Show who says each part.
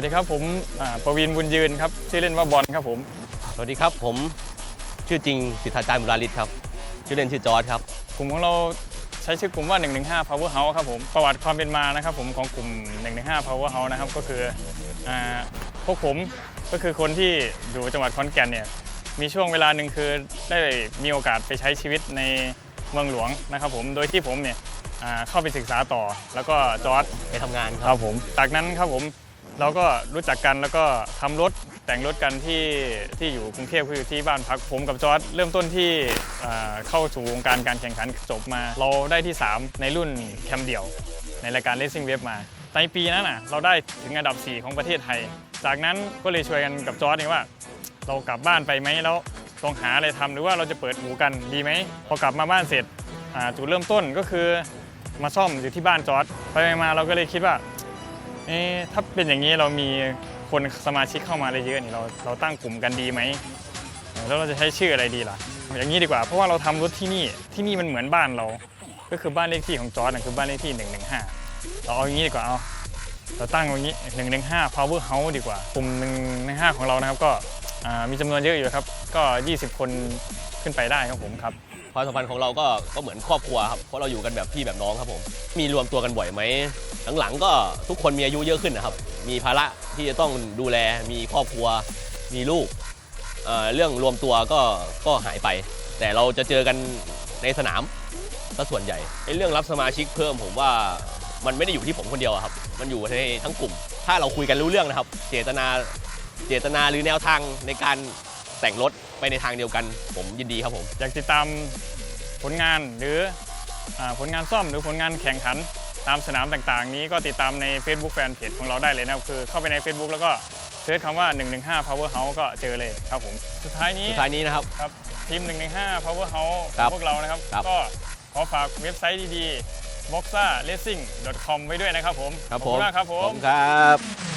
Speaker 1: วัสดีครับผมอ่าประวินบุญยืนครับชื่อเล่นว่าบอลครับผม
Speaker 2: สวัสดีครับผมชื่อจริงสิทธาจารย์บุราริศครับ ชื่อเล่นชื่อจอร์ดครับ
Speaker 1: กลุ่มของเราใช้ชื่อกลุ่มว่า 115 Power House ครับผมประวัติความเป็นมานะครับผมของกลุ่ม 115 Power House นะครับก็คืออ่าพวกผมก็คือคนที่อยู่จังหวัดขอนแก่นเนี่ยมีช่วงเวลาหนึ่งคือได้มีโอกาสไปใช้ชีวิตในเมืองหลวงนะครับผมโดยที่ผมเนี่ยอ่าเข้าไปศึกษาต่อ แล้วก็จอร์ด
Speaker 2: ไปทำงานค
Speaker 1: ครับรับผมจากนั้นครับผม เราก็รู้จักกันแล้วก็ทำรถแต่งรถกันที่ที่อยู่กรุงเทพคืออยู่ที่บ้านพักผมกับจอร์ดเริ่มต้นที่เข้าสู่วงการการแข่งขันจบมา เราได้ที่ 3 ในรุ่นแคมเดี่ยว ในรายการ Racing Wave มาในปีนั้นน่ะเราได้ถึงอันดับ 4 ของประเทศไทย จากนั้นก็เลยช่วยกันกับจอร์ดเองว่า เรากลับบ้านไปไหมแล้วลองหาอะไรทำหรือว่าเราจะเปิดหูกันดีไหมพอกลับมาบ้านเสร็จจุดเริ่มต้นก็คือมาซ่อมอยู่ที่บ้านจอร์ดไปมาเราก็เลยคิดว่า เอ๊ถ้าเป็นอย่างนี้เรามีคนสมาชิกเข้ามาเยอะๆนี่เราเราตั้งกลุ่มกันดีไหมแล้วเราจะใช้ชื่ออะไรดีล่ะ อย่างนี้ดีกว่าเพราะว่าเราทำรถที่นี่ที่นี่มันเหมือนบ้านเรา ก็คือบ้านเลขที่ของจอร์ดนะคือบ้านเลขที่ 115 เราเอาอย่างนี้ดีกว่าเอาเราตั้งอย่างนี้ 115 power house ดีกว่ากลุ่ม115 ของเรานะครับก็มีจำนวนเยอะอยู่ครับก็ 20 คนขึ้นไปได้ครับผมครับ
Speaker 2: ความสัมพันธ์ของเราก็ก็เหมือนครอบครัวครับเพราะเราอยู่กันแบบพี่แบบน้องครับผม มีรวมตัวกันบ่อยไหมหลังๆก็ทุกคนมีอายุเยอะขึ้นนะครับ มีภาระที่จะต้องดูแล มีครอบครัว มีลูกเอ่อเรื่องรวมตัวก็ก็หายไป แต่เราจะเจอกันในสนามก็ส่วนใหญ่ไอ้เรื่องรับสมาชิกเพิ่มผมว่ามันไม่ได้อยู่ที่ผมคนเดียวอะครับ มันอยู่ในทั้งกลุ่ม ถ้าเราคุยกันรู้เรื่องนะครับ เจตนาเจตนาหรือแนวทางในการแต่งรถ ไปในทางเดียวกัน ผมยินดีครับผม
Speaker 1: อยากติดตามผลงานหรืออาผลงานซ่อมหรือผลงานแข่งขันตามสนามต่างๆ นี้ก็ติดตามใน Facebook Fanpage ของเราได้เลยนะครับ คือเข้าไปใน Facebook แล้วก็เซิร์ชคำว่า 115 Power House ก็เจอเลยครับผม สุดท้ายนี้
Speaker 2: สุดท้ายนี้นะครับ
Speaker 1: ครับทีม 115 Power House ข
Speaker 2: ครั
Speaker 1: อง
Speaker 2: บ
Speaker 1: พวกเรานะครับ
Speaker 2: ครับ
Speaker 1: ก็ขอฝากเว็บไซต์ดีๆ boxer racing com ไว้ด้วยนะครับผม
Speaker 2: ครับ
Speaker 1: ข
Speaker 2: ผ
Speaker 1: อบ
Speaker 2: ม
Speaker 1: คุณมากครับผ
Speaker 2: ผมมครับ